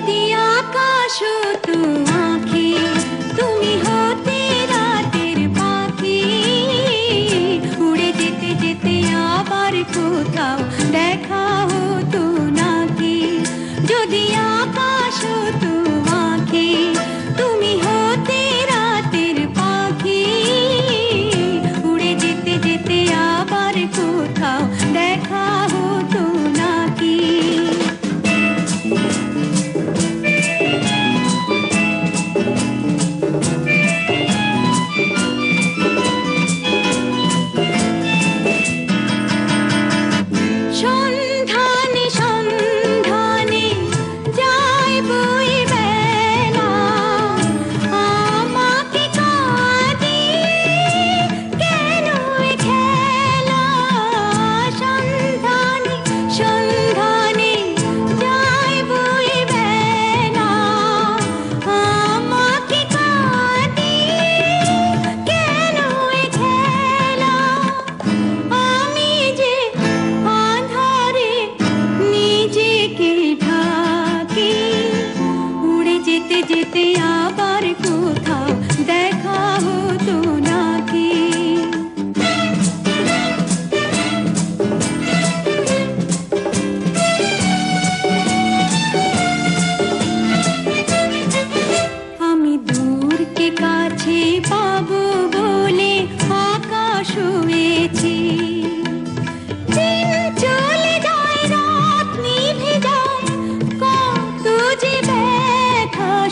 दिया काशो तू तु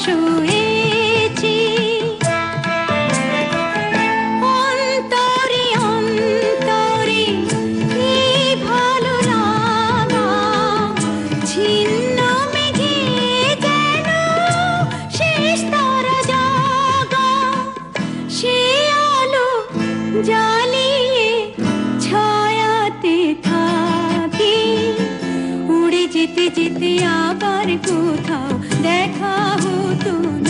শুয়েছি। অন্তরে অন্তরে কি ভালো লাগা, ছিন্ন মেঘে শেষ তারা জাগা। সে আলো জ্বালিয়ে ছায়াতে উড়ে যেতে যেতে আবার কোথাও দেখা तू